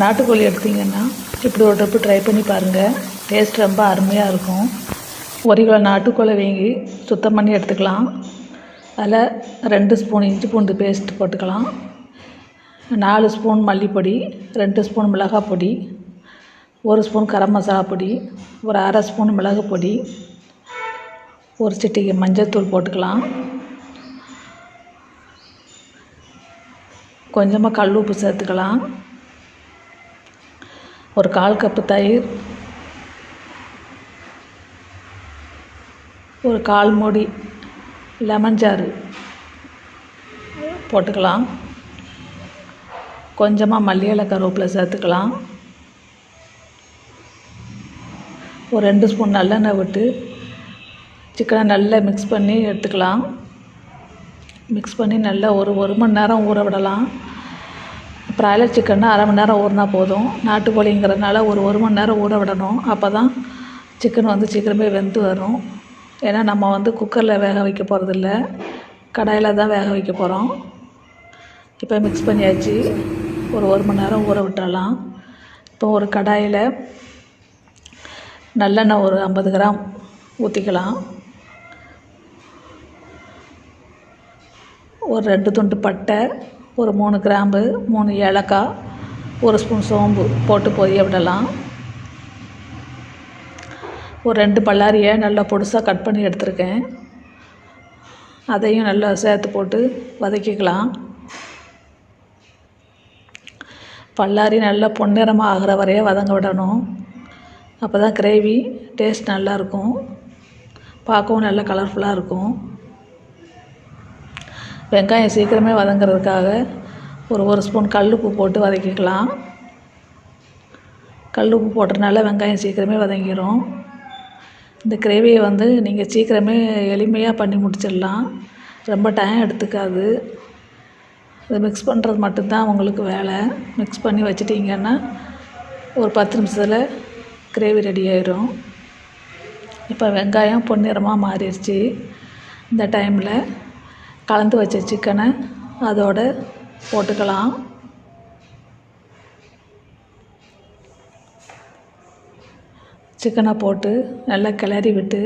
நாட்டுக்கோழி எடுத்தீங்கன்னா இப்படி ஒரு ட்ரிப்பு ட்ரை பண்ணி பாருங்கள் டேஸ்ட் ரொம்ப அருமையாக இருக்கும். ஒரு கிலோ நாட்டுக்கோழி வாங்கி சுத்தம் பண்ணி எடுத்துக்கலாம். அதில் ரெண்டு ஸ்பூன் இஞ்சி பூண்டு பேஸ்ட் போட்டுக்கலாம். நாலு ஸ்பூன் மல்லிப்பொடி ரெண்டு ஸ்பூன் மிளகாய் பொடி ஒரு ஸ்பூன் கரம் மசாலா பொடி ஒரு அரை ஸ்பூன் மிளகு பொடி ஒரு சிட்டிக்கு மஞ்சள்தூள் போட்டுக்கலாம். கொஞ்சமாக கல் உப்பு சேர்த்துக்கலாம். ஒரு கால் கப்பு தயிர் ஒரு கால் மூடி லெமன் சாறு போட்டுக்கலாம். கொஞ்சமாக மல்லியலை கருவேப்பிலை சேர்த்துக்கலாம். ஒரு ரெண்டு ஸ்பூன் நல்லெண்ணெய் விட்டு சிக்கனை நல்லா மிக்ஸ் பண்ணி எடுத்துக்கலாம். மிக்ஸ் பண்ணி நல்லா ஒரு ஒரு மணி நேரம் ஊற விடலாம். ப்ராய்லர் சிக்கன்னா அரை மணி நேரம் ஊறினா போதும். நாட்டுக்கோழிங்கிறதுனால ஒரு ஒரு மணி நேரம் ஊற விடணும். அப்போ தான் சிக்கன் வந்து சீக்கிரமே வெந்து வரும். ஏன்னா நம்ம வந்து குக்கரில் வேக வைக்க போகிறதில்ல கடாயில் தான் வேக வைக்க போகிறோம் இப்போ மிக்ஸ் பண்ணியாச்சு. ஒரு ஒரு மணி நேரம் ஊற விட்டுறலாம். இப்போ ஒரு கடாயில் நல்லெண்ணெய் ஒரு ஐம்பது கிராம் ஊற்றிக்கலாம் ஒரு ரெண்டு துண்டு பட்டை ஒரு மூணு கிராம்பு மூணு ஏலக்காய் ஒரு ஸ்பூன் சோம்பு போட்டு பொரிய விடலாம். ஒரு ரெண்டு பல்லாரியை நல்லா பொடுசாக கட் பண்ணி எடுத்திருக்கேன். அதையும் நல்லா சேர்த்து போட்டு வதக்கிக்கலாம். பல்லாரி நல்லா பொன்னிறமாக ஆகிற வரைய வதங்க விடணும். அப்போ தான் கிரேவி டேஸ்ட் நல்லாயிருக்கும் பார்க்கவும் நல்லா கலர்ஃபுல்லாக இருக்கும். வெங்காயம் சீக்கிரமே வதங்கிறதுக்காக ஒரு ஒரு ஸ்பூன் கல் உப்பு போட்டு வதக்கிக்கலாம். உப்பு போட்டதுனால வெங்காயம் சீக்கிரமே வதங்கிடும் இந்த கிரேவியை வந்து நீங்கள் சீக்கிரமே எளிமையாக பண்ணி முடிச்சிடலாம். ரொம்ப டைம் எடுத்துக்காது. இதை மிக்ஸ் பண்ணுறது மட்டும்தான் உங்களுக்கு வேலை. மிக்ஸ் பண்ணி வச்சிட்டிங்கன்னா ஒரு பத்து நிமிஷத்தில் கிரேவி ரெடி ஆயிரும். இப்போ வெங்காயம் பொன்னிறமாக மாறிடுச்சு. இந்த டைமில் கலந்து வச்ச சிக்கனை அதோட போட்டுக்கலாம். சிக்கனை போட்டு நல்லா கிளறி விட்டு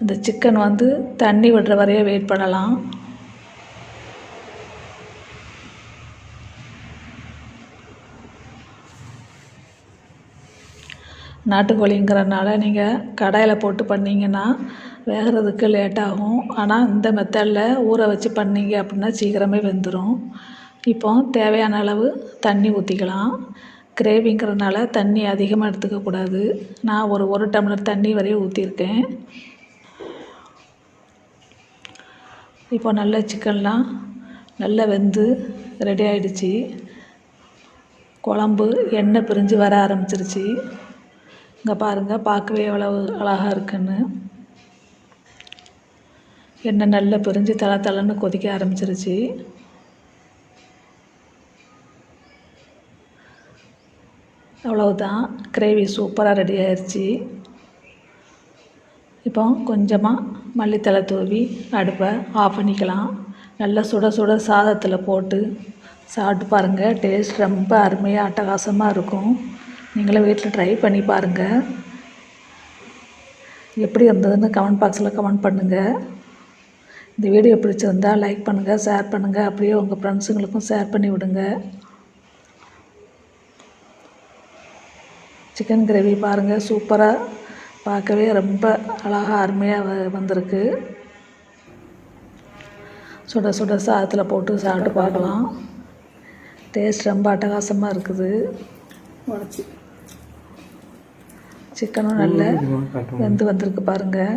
அந்த சிக்கன் வந்து தண்ணி விடுற வரைய வெயிட் பண்ணலாம். நாட்டுக்கோழிங்கிறனால நீங்கள் கடாயில் போட்டு பண்ணிங்கன்னா வேகிறதுக்கு லேட்டாகும். ஆனால் இந்த மெத்தடில் ஊற வச்சு பண்ணீங்க அப்படின்னா சீக்கிரமே வெந்துடும் இப்போ தேவையான அளவு தண்ணி ஊற்றிக்கலாம் கிரேவிங்கிறனால தண்ணி அதிகமாக எடுத்துக்கக்கூடாது நான் ஒரு ஒரு டம்ளர் தண்ணி வரையும் ஊற்றிருக்கேன் இப்போ நல்ல சிக்கன்லாம் நல்லா வெந்து ரெடி ஆகிடுச்சி குழம்பு எண்ணெய் பிரிஞ்சு வர ஆரம்பிச்சிருச்சு. இங்கே பாருங்கள் பார்க்கவே எவ்வளவு அழகாக இருக்குன்னு. எண்ணெய் நல்லா பிரிஞ்சு தலை தலைன்னு கொதிக்க ஆரம்பிச்சிருச்சு. அவ்வளவுதான். கிரேவி சூப்பராக ரெடி ஆயிடுச்சு இப்போ கொஞ்சமாக மல்லித்தலை தூவி அடுப்பை ஆஃப் பண்ணிக்கலாம். நல்லா சுட சுட சாதத்தில் போட்டு சாப்பிட்டு பாருங்கள் டேஸ்ட் ரொம்ப அருமையாக அட்டகாசமாக இருக்கும். நீங்களும் வீட்டில் ட்ரை பண்ணி பாருங்கள் எப்படி இருந்ததுன்னு கமெண்ட் பாக்ஸில் கமெண்ட் பண்ணுங்கள் இந்த வீடியோ பிடிச்சிருந்தால் லைக் பண்ணுங்கள் ஷேர் பண்ணுங்கள் அப்படியே உங்கள் ஃப்ரெண்ட்ஸுங்களுக்கும் ஷேர் பண்ணி விடுங்க. சிக்கன் கிரேவி பாருங்கள் சூப்பராக பார்க்கவே ரொம்ப அழகாக அருமையாக வ வந்திருக்கு. சுட சுட சாதத்தில் போட்டு சாப்பிட்டு பார்க்கலாம். டேஸ்ட் ரொம்ப அட்டகாசமாக இருக்குது. உடச்சி. சிக்கனும் நல்ல வெந்து வந்திருக்கு பாருங்கள்